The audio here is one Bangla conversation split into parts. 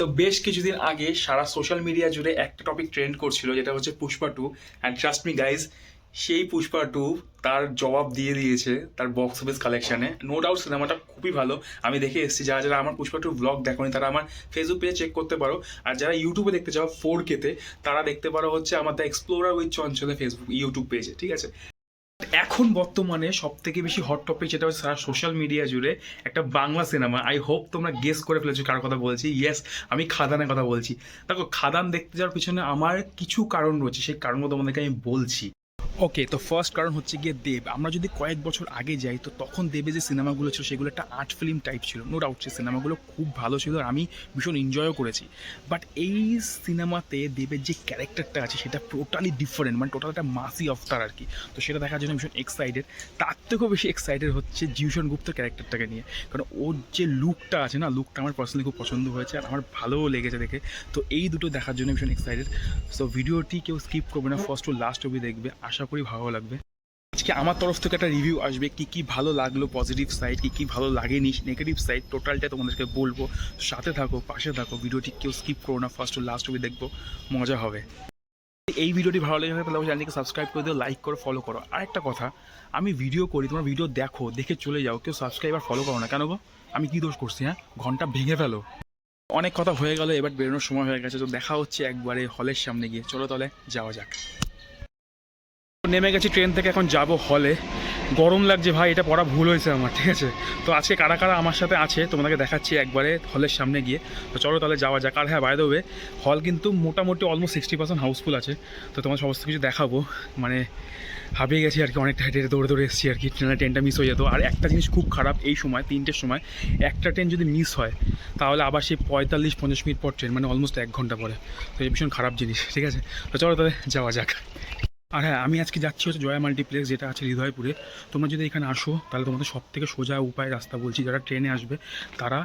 তো বেশ কিছুদিন আগে সারা সোশ্যাল মিডিয়া জুড়ে একটা টপিক ট্রেন্ড করছিল, যেটা হচ্ছে Pushpa two. And trust me guys সেই পুষ্পা টু তার জবাব দিয়ে দিয়েছে, তার বক্স অফিস কালেকশানে নো ডাউট সিনেমাটা খুবই ভালো। আমি দেখে এসেছি, যারা যারা আমার পুষ্পা টু ব্লগ দেখোনি, তারা আমার ফেসবুক পেজে চেক করতে পারো। আর যারা ইউটিউবে দেখতে চাও ফোর কেতে তারা দেখতে পারো হচ্ছে আমার এক্সপ্লোরার উইথ চঞ্চলে ফেসবুক ইউটিউব পেজে ঠিক আছে? এখন বর্তমানে সব থেকে বেশি হট টপিক যেটা হচ্ছে সারা সোশ্যাল মিডিয়া জুড়ে একটা বাংলা সিনেমা আই হোপ তোমরা গেস করে ফেলেছো কার কথা বলছি। ইয়েস আমি খাদানের কথা বলছি। দেখো, খাদান দেখতে যাওয়ার পিছনে আমার কিছু কারণ রয়েছে। সেই কারণগুলো তোমাদেরকে আমি বলছি। ওকে তো ফার্স্ট কারণ হচ্ছে গিয়ে দেব। আমরা যদি কয়েক বছর আগে যাই, তো তখন দেবে যে সিনেমাগুলো ছিল, সেগুলো একটা আর্ট ফিল্ম টাইপ ছিল নো ডাউট সেই সিনেমাগুলো খুব ভালো ছিল আর আমি ভীষণ এনজয়ও করেছি। বাট এই সিনেমাতে দেবের যে ক্যারেক্টারটা আছে, সেটা টোটালি ডিফারেন্ট মানে টোটাল একটা মাসি অফতার আর কি। তো সেটা দেখার জন্য ভীষণ এক্সাইটেড তার থেকেও বেশি এক্সাইটেড হচ্ছে জিউশন গুপ্ত ক্যারেক্টারটাকে নিয়ে। কারণ ওর যে লুকটা আছে না লুকটা আমার পার্সোনালি খুব পছন্দ হয়েছে আর আমার ভালোও লেগেছে দেখে। তো এই দুটো দেখার জন্য ভীষণ এক্সাইটেড সো ভিডিওটি কেউ স্কিপ করবে না ফার্স্ট টু লাস্ট অবধি দেখবে। আশা করি ভালো লাগবে। আজকে আমার তরফ থেকে একটা রিভিউ আসবে, কি কি ভালো লাগল পজিটিভ সাইড কি কি ভালো লাগেনি নেগেটিভ সাইড টোটালটা তোমাদেরকে বলব। সাথে থাকো, পাশে থাকো, ভিডিওটি কেউ স্কিপ করো না ফার্স্ট লাস্ট অবধি দেখব, মজা হবে। এই ভিডিওটি ভালো লেগে তাহলে চ্যানেলকে সাবস্ক্রাইব করে দিও লাইক করো ফলো করো। আর একটা কথা, আমি ভিডিও করি, তোমার ভিডিও দেখো, দেখে চলে যাও, কেউ সাবস্ক্রাইব আর ফলো করো না। কেন গো? আমি কি দোষ করছি হ্যাঁ? ঘণ্টা ভেঙে ফেলো। অনেক কথা হয়ে গেল, এবার বেরোনোর সময় হয়ে গেছে, তো দেখা হচ্ছে একবারে হলের সামনে গিয়ে। চলো তাহলে, যাওয়া যাক। নেমে গেছি ট্রেন থেকে, এখন যাব হলে গরম লাগছে ভাই, এটা পড়া ভুল হয়েছে আমার, ঠিক আছে? তো আজকে কারা কারা আমার সাথে আছে, তোমাদেরকে দেখাচ্ছি একবারে হলের সামনে গিয়ে। তো চলো তাহলে যাওয়া যাক। আর হ্যাঁ বাইরে দেবে হল কিন্তু মোটামুটি অলমোস্ট সিক্সটি পার্সেন্ট হাউসফুল আছে। তো তোমার সমস্ত কিছু দেখাবো। মানে হাঁপিয়ে গেছি আর কি, অনেকটা হেঁটে দৌড়ে দৌড়ে এসেছি আর কি, ট্রেনের ট্রেনটা মিস হয়ে যেত। আর একটা জিনিস খুব খারাপ, এই সময়, তিনটের সময়, একটা ট্রেন যদি মিস হয়, তাহলে আবার সেই পঁয়তাল্লিশ, পঞ্চাশ মিনিট পর ট্রেন মানে অলমোস্ট এক ঘণ্টা পরে। তো এই ভীষণ খারাপ জিনিস, ঠিক আছে? তো চলো তাহলে যাওয়া যাক। আর হ্যাঁ আমি আজকে যাচ্ছি হচ্ছে জয়া মাল্টিপ্লেক্স, যেটা আছে হৃদয়পুরে। তোমরা যদি এখানে আসো, তাহলে তোমাদের সব থেকে সোজা উপায় রাস্তা বলছি, যারা ট্রেনে আসবে, তারা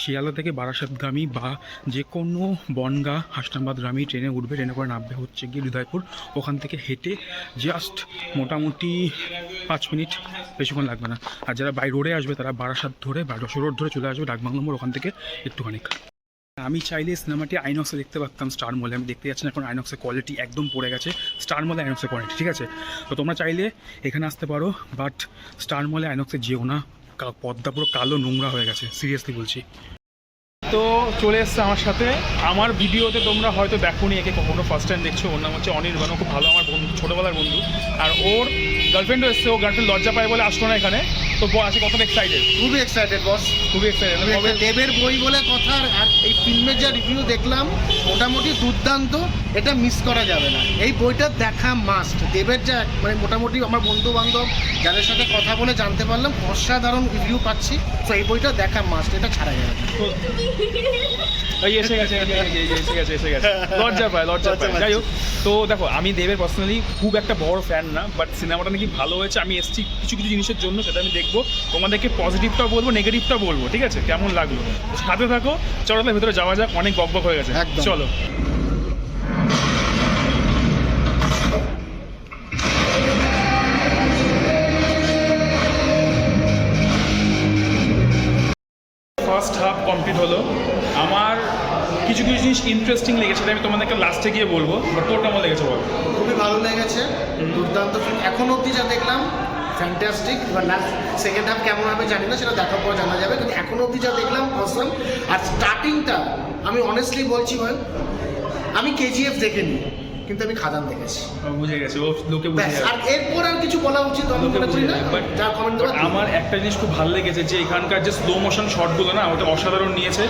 শিয়ালদা থেকে বারাসাতগামী বা যে কোনো বনগা হাসনাবাদগামী ট্রেনে উঠবে, ট্রেনে করে নামবে হচ্ছে গিয়ে হৃদয়পুর। ওখান থেকে হেঁটে জাস্ট মোটামুটি পাঁচ মিনিট, বেশিক্ষণ লাগবে না। আর যারা বাই রোডে আসবে, তারা বারাসাত ধরে বা রোড ধরে চলে আসবে, ডাকবাংলা মোড় ওখান থেকে একটুখানি আমি চাইলে সিনেমাটি আইনক্সে দেখতে পারতাম স্টার মলে। আমি দেখতে যাচ্ছি না এখন আইনক্সের কোয়ালিটি একদম পড়ে গেছে। স্টার মলে আইনক্সের কোয়ালিটি ঠিক আছে? তো তোমরা চাইলে এখানে আসতে পারো বাট স্টার মলে আইনক্সে যেও না। পদ্মা পুরো কালো নোংরা হয়ে গেছে সিরিয়াসলি বলছি। তো চলে এসছে আমার সাথে। আমার ভিডিওতে তোমরা হয়তো দেখোনি, একে কখনো ফার্স্ট টাইম দেখছ। ওর নাম হচ্ছে অনির্বাণ খুব ভালো আমার বন্ধু, ছোটোবেলার বন্ধু। আর ওর গার্লফ্রেন্ডও এসছে ও গার্লফ্রেন্ড লজ্জা পায় বলে আসলো না এখানে। তো ব- আছে কত এক্সাইটেড খুবই এক্সাইটেড বস খুবই এক্সাইটেড দেবের বই বলে কথা আর- এই ফিল্মের যা রিভিউ দেখলাম মোটামুটি দুর্দান্ত এটা মিস করা যাবে না। এই বইটা দেখা মাস্ট দেবের যা মানে মোটামুটি আমার বন্ধু বান্ধব যাদের সাথে কথা বলে জানতে পারলাম অসাধারণ রিভিউ পাচ্ছি। তো এই বইটা দেখা মাস্ট এটা ছাড়া যাবে এসে গেছে এসে গেছে এসে গেছে। লজ্জা পায় লজ্জা পায়। যাই হোক তো দেখো আমি দেবের পার্সোনালি খুব একটা বড় ফ্যান না বাট সিনেমাটা নাকি ভালো হয়েছে। আমি এসেছি কিছু কিছু জিনিসের জন্য সেটা আমি দেখব। তোমাদেরকে পজিটিভটাও বলব নেগেটিভটাও বলব ঠিক আছে? কেমন লাগল? সাথে থাকো চলো তাহলে ভেতরে যাওয়া যাক অনেক বক হয়ে গেছে। চলো। ফার্স্ট হাফ কমপ্লিট হলো। আমার কিছু কিছু জিনিস ইন্টারেস্টিং লেগেছে আমি তোমাদেরকে লাস্টে গিয়ে বলব বাট তোর কেমন লেগেছে বল? খুবই ভালো লেগেছে, দুর্দান্ত এখন অবধি যা দেখলাম ফ্যান্টাস্টিক বা লাস্ট সেকেন্ড হাফ কেমন হবে জানি না, সেটা দেখার পর জানা যাবে, কিন্তু এখন অবধি যা দেখলাম অসম আর স্টার্টিংটা আমি অনেস্টলি বলছি ভাই, আমি কেজিএফ দেখিনি কিন্তু আমি খাদান দেখেছি। বুঝে গেছে। ও লোকে বুঝে আর এরপর আর কিছু বলা উচিত আমি মনে করি না? যাবে। বাট যা কমেন্ট আমার একটা জিনিস খুব ভালো লেগেছে যে এখানকার যে স্লো মোশন শটগুলো না ওটা অসাধারণ নিয়েছে।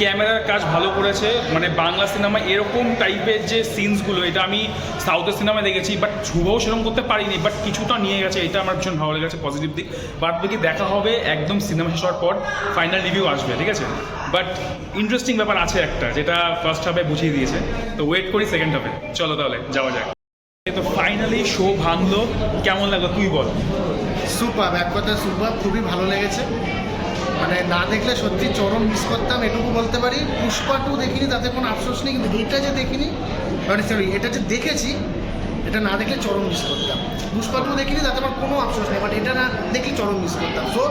ক্যামেরার কাজ ভালো করেছে। মানে বাংলা সিনেমা এরকম টাইপের যে সিনসগুলো এটা আমি সাউথের সিনেমায় দেখেছি বাট ঝুবাও সেরকম করতে পারিনি বাট কিছুটা নিয়ে গেছে। এটা আমার ভীষণ ভালো লেগেছে পজিটিভ দিক। বাদ বাকি দেখা হবে একদম সিনেমা শেষ হওয়ার পর ফাইনাল রিভিউ আসবে ঠিক আছে? বাট ইন্টারেস্টিং ব্যাপার আছে একটা, যেটা ফার্স্ট হাফে বুঝিয়ে দিয়েছে। তো ওয়েট করি সেকেন্ড হাফে চলো তাহলে, যাওয়া যাক। তো ফাইনালি শো ভাঙলো। কেমন লাগল তুই বল? সুপার এক কথা সুপার খুবই ভালো লেগেছে। মানে না দেখলে সত্যি চরম মিস করতাম এটুকু বলতে পারি। পুষ্পা টু দেখিনি, তাতে কোনো আফসোস নেই, কিন্তু এটা যে দেখিনি মানে সরি এটা যে দেখেছি এটা না দেখলে চরম মিস করতাম। পুষ্পা টু দেখিনি তাতে আমার কোনো আফসোস নেই বাট এটা না দেখলে চরম মিস করতাম। So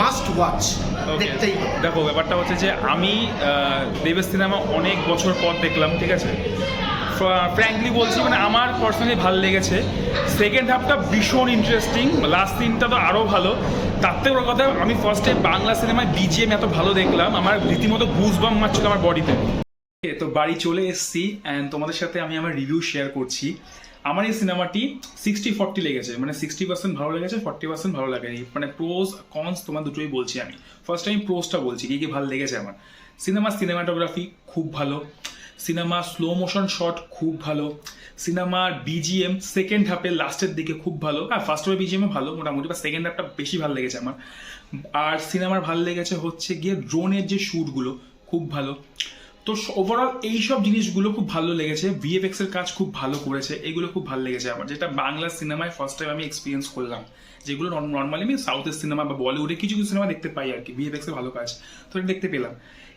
must watch. দেখতেই দেখো ব্যাপারটা হচ্ছে যে আমি দেবের সিনেমা অনেক বছর পর দেখলাম ঠিক আছে? ফ্র্যাঙ্কলি বলছি মানে আমার পার্সোনালি ভালো লেগেছে। সেকেন্ড হাফটা ভীষণ ইন্টারেস্টিং লাস্ট সিনটা তো আরও ভালো। তার থেকে বড় কথা আমি ফার্স্টে বাংলা সিনেমায় বিজিএম এত ভালো দেখলাম আমার রীতিমতো বুঝ বাম মারছিল আমার বডিতে তো। বাড়ি চলে এসেছি অ্যান্ড তোমাদের সাথে আমি আমার রিভিউ শেয়ার করছি। আমার এই সিনেমাটি সিক্সটি ফর্টি লেগেছে মানে সিক্সটি পার্সেন্ট ভালো লেগেছে ফর্টি পার্সেন্ট ভালো লাগেনি। মানে প্রোজ কনস তোমার দুটোই বলছি আমি। ফার্স্ট আমি প্রোজটা বলছি, কি কি ভালো লেগেছে আমার। সিনেমা সিনেমাটোগ্রাফি খুব ভালো সিনেমা স্লো মোশন শট খুব ভালো সিনেমার বিজিএম সেকেন্ড হাফে লাস্টের দিকে খুব ভালো। হ্যাঁ ফার্স্ট হাফে বিজিএমও ভালো মোটামুটি বা সেকেন্ড হাফটা বেশি ভালো লেগেছে আমার। আর সিনেমার ভালো লেগেছে হচ্ছে গিয়ে ড্রোনের যে শ্যুটগুলো খুব ভালো। তো ওভারঅল এইসব জিনিসগুলো খুব ভালো লেগেছে। ভিএফএক্স এর কাজ খুব ভালো করেছে, এগুলো খুব ভালো লেগেছে আমার। যেটা বাংলা সিনেমায় ফার্স্ট টাইম আমি এক্সপিরিয়েন্স করলাম। যেগুলো নর্মালি আমি সাউথের সিনেমা বা বলিউডে কিছু কিছু সিনেমা দেখতে পাই আর কি। ভিএফএক্স এর ভালো কাজ। তো এটা দেখতে পেলাম।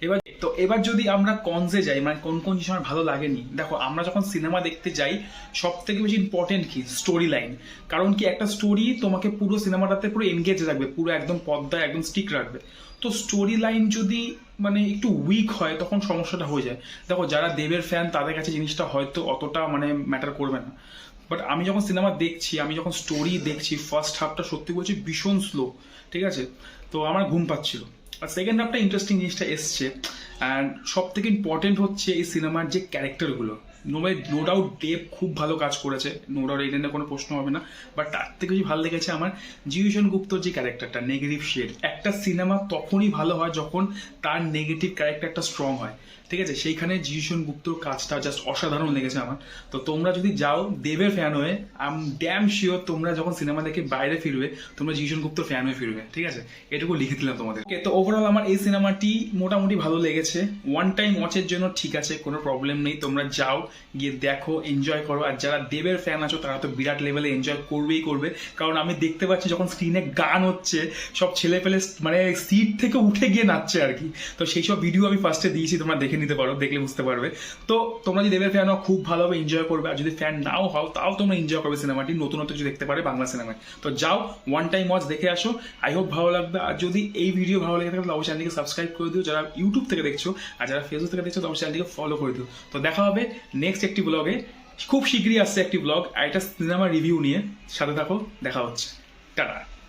এবার তো এবার যদি আমরা কনসে যাই মানে কোন কোন জিনিস আমার ভালো লাগেনি, দেখো আমরা যখন সিনেমা দেখতে যাই সব থেকে বেশি ইম্পর্টেন্ট কি? স্টোরি লাইন কারণ কি? একটা স্টোরি তোমাকে পুরো সিনেমাটাতে পুরো এনগেজ রাখবে, পুরো একদম পদ্মায় একদম স্টিক রাখবে। তো স্টোরি লাইন যদি মানে একটু উইক হয়, তখন সমস্যাটা হয়ে যায়। দেখো, যারা দেবের ফ্যান তাদের কাছে জিনিসটা হয়তো অতটা মানে ম্যাটার করবে না। বাট আমি যখন সিনেমা দেখছি, আমি যখন স্টোরি দেখছি ফার্স্ট হাফটা সত্যি বলছি ভীষণ স্লো ঠিক আছে? তো আমার ঘুম পাচ্ছিল। আর সেকেন্ড হাফটা ইন্টারেস্টিং জিনিসটা এসছে। অ্যান্ড সব থেকে ইম্পর্টেন্ট হচ্ছে এই সিনেমার যে ক্যারেক্টারগুলো নো নো ডাউট দেব খুব ভালো কাজ করেছে। নো ডাউট নিয়ে কোনো প্রশ্ন হবে না। বাট তার থেকে বেশি ভালো লেগেছে আমার জিউশন গুপ্তর যে ক্যারেক্টারটা নেগেটিভ শেড একটা সিনেমা তখনই ভালো হয় যখন তার নেগেটিভ ক্যারেক্টারটা স্ট্রং হয়। ঠিক আছে? সেইখানে জিউশন গুপ্তর কাজটা জাস্ট অসাধারণ লেগেছে আমার। তো তোমরা যদি যাও দেবের ফ্যান হয়ে আম ড্যাম শিওর তোমরা যখন সিনেমা দেখে বাইরে ফিরবে তোমরা জিউশন গুপ্তর ফ্যান হয়ে ফিরবে ঠিক আছে? এটুকু লিখে দিলাম তোমাদের। Okay, তো ওভারঅল আমার এই সিনেমাটি মোটামুটি ভালো লেগেছে। ওয়ান টাইম ওয়াচের জন্য ঠিক আছে কোনো প্রবলেম নেই। তোমরা যাও গিয়ে দেখো এনজয় করো। আর যারা দেবের ফ্যান আছো তারা তো বিরাট লেভেলে এনজয় করবেই করবে। কারণ আমি দেখতে পাচ্ছি যখন স্ক্রিনে গান হচ্ছে সব ছেলে পেলে মানে সিট থেকে উঠে গিয়ে নাচছে আর কি। তো সেই সব ভিডিও আমি ফার্স্টে দিয়েছি তোমরা দেখে নিতে পারো, দেখলে বুঝতে পারবে। তো তোমরা যদি দেবের ফ্যান হও, খুব ভালোভাবে এনজয় করবে। আর যদি ফ্যান নাও হও, তাও তোমরা এনজয় করবে সিনেমাটি নতুনত্ব কিছু দেখতে পারে বাংলা সিনেমায় তো যাও ওয়ান টাইম ওয়াচ দেখে আসো। আই হোপ ভালো লাগবে। আর যদি এই ভিডিও ভালো লেগে থাকে, তাহলে অবশ্যই চ্যানেলটিকে সাবস্ক্রাইব করে দিও। যারা ইউটিউব থেকে দেখছ, আর যারা ফেসবুক থেকে দেখছ অবশ্যই চ্যানেলটিকে ফলো করে দিও। তো দেখা হবে নেক্সট একটি ব্লগে খুব শীঘ্রই আসছে একটি ব্লগ আর একটা সিনেমা রিভিউ নিয়ে। সাথে থাকো, দেখা হচ্ছে। টাটা।